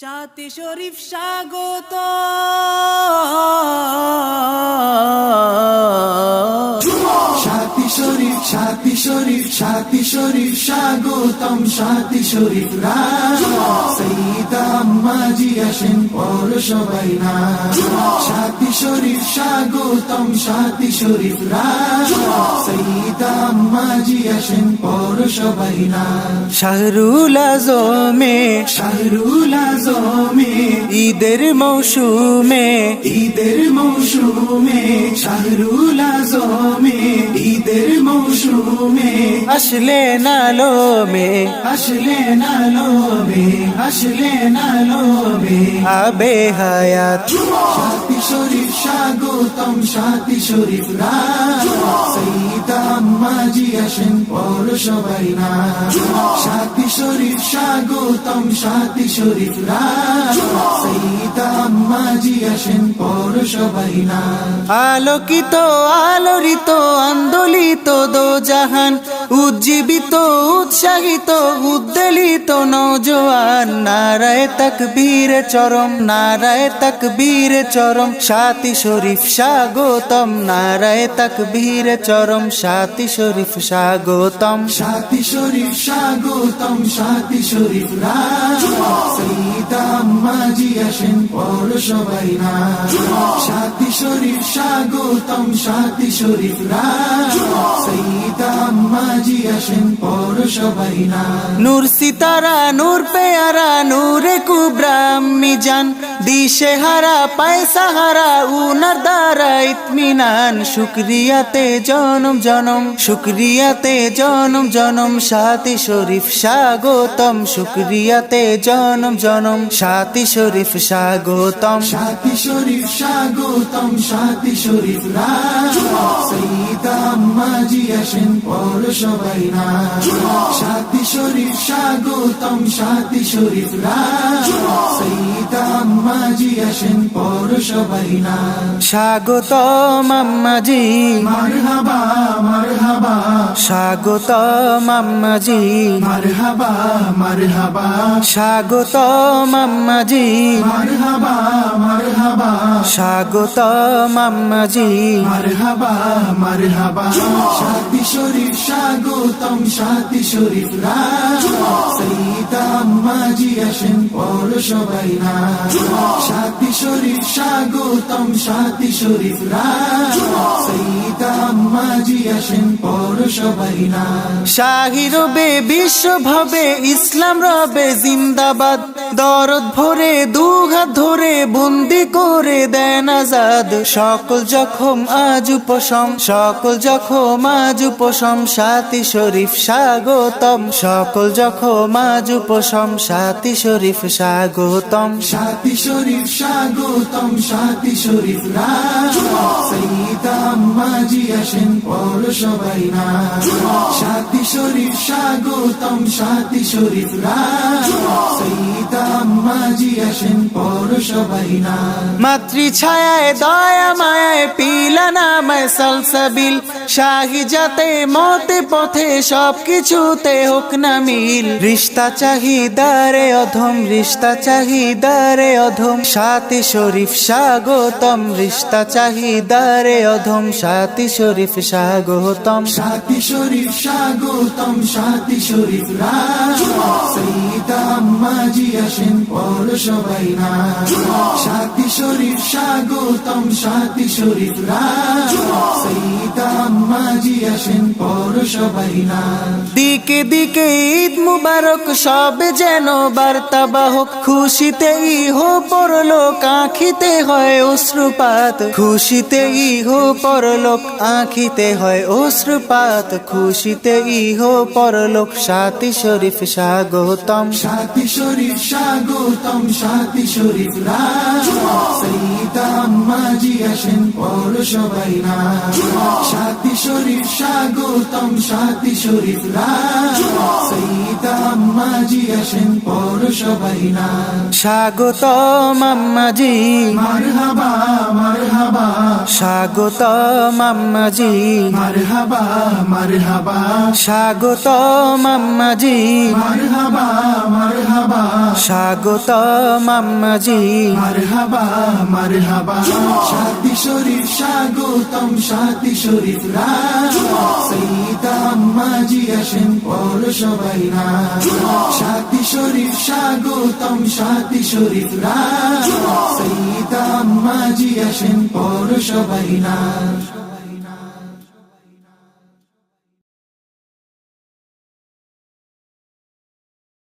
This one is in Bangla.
সাথী শরীফ স্বাগত। সাথী শরীফ সাথী শরীফ সাথী শরীফ স্বাগতম সাথী শরীফ আম্মাজি আসেন পর সবাই না। সাথী শরীফ স্বাগতম সাথী শরীফ সঈদা আম্মাজি আসেন পর সবাই না। শাহরুল আজমে শাহরুল আজমে ঈদের মৌসুমে। ঈদের মৌসুমে শাহরুল আজমে। ঈদের মৌসুমে আসলে নালোমে আসলে না লোবে আসলে না লোবে আবে হায়াত। সাথী শরীফ স্বাগতম সাথী শরীফ সঈদা আম্মাজি আসেন পর সবাই না। সাথী শরীফ স্বাগতম সাথী শরীফ সঈদা আলোকিত আলোরিত আন্দোলিত দো জাহান উজ্জীবিত, উৎসাহিত, উদ্বেলিত নৌজওয়ান নারায় তকবীর চরম, নারায় তকবীর চরম, সাথী শরীফ স্বাগতম নারায় তকবীর চরম, সাথী শরীফ স্বাগতম সাথী শরীফ স্বাগতম সাথী শরীফ আম্মাজি আসেন পর সবাই সাথী শরীফ স্বাগতম সাথী শরীফ সঈদা নূর সিতারা নূর পেয়ারা নূরে কুব্রাম মিজান দিশে হারা পয়সা হারা উনার দ্বারা ইতমিনান। শুক্রিয়াতে জনম জনম, শুক্রিয়াতে জনম জনম। সাথী শরীফ স্বাগতম, শুক্রিয়াতে জনম জনম। সাথী শরীফ স্বাগতম। সাথী শরীফ স্বাগতম, সাথী শরীফ সবাই না সাথী শরীফ স্বাগতম, সাথী শরীফ সঈদা আম্মাজি আসেন পর সবাই না। স্বাগতম আম্মাজি মারহাবা মারহাবা। স্বাগতম আম্মাজি। মারহাবা মারহাবা। স্বাগতম আম্মাজি। মারহাবা মারহাবা। স্বাগতম আম্মাজি। মারহাবা মারহাবা। সাথী শরীফ স্বাগতম সাথী শরীফ সঈদা আম্মাজি আসেন পর সবাই না সাথী শরীফ স্বাগতম শরীফ সঈদা আম্মাজি আসেন সবাই না শাহি রবে বিশ্ব ইসলাম রবে জিন্দাবাদ। দরদ ভরে দু হাত ধরে, বন্দি করে দেন আজাদ। সকল জখম আজ উপশম, সকল জখম আজ উপশম, সাথী শরীফ স্বাগতম। সকল জখম আজ উপশম, সাথী শরীফ স্বাগতম। সাথী শরীফ স্বাগতম, সাথী শরীফ আসেন, পর সবাই না। সাথী শরীফ স্বাগতম, সাথী শরীফ আম্মাজি মাতৃ ছায়ায় দয়া মায়ায় পিলা নামায় সালসাবিল, শাহি যাতে মতে, পথে সব কিছুতে হোক না মিল। রিস্তা চাহিদারে অধম রিস্তা চাহিদারে অধম, সাথী শরীফ স্বাগতম। রিস্তা চাহিদারে অধম, সাথী শরীফ স্বাগতম। সাথী শরীফ স্বাগতম, সাথী শরীফ আম্মাজি আসেন, পর সবাই না সাথী শরীফ স্বাগতম, সাথী শরীফ আম্মাজি আসেন পর সবাই না। দিকে দিকে ঈদ মুবারক সব যেন বার্তা বাহক খুশিতে ইহো পরলোক আঁখিতে হয় অশ্রুপাত। খুশিতে ইহো পরলোক আঁখিতে হয় অশ্রুপাত। খুশিতে ইহো পরলোক সাথী শরীফ স্বাগতম। সাথী শরীফ স্বাগতম সাথী শরীফ আসেন পর সবাই না। সাথী শরীফ স্বাগতম সাথী শরীফ আম্মাজি আসেন পর সবাই না স্বাগতম আম্মাজি মারহাবা মারহাবা। স্বাগতম আম্মাজি মারহাবা মারহাবা। স্বাগতম আম্মাজি মারহাবা মারহাবা স্বাগতম আম্মাজি। মারহাবা মারহাবা। সাথী শরীফ স্বাগতম, সাথী শরীফ রাজ। সৈয়দা আম্মাজি আসেন পর সবাই না সাথী শরীফ স্বাগতম, সাথী শরীফ রাজ। সৈয়দা আম্মাজি আসেন পর সবাই না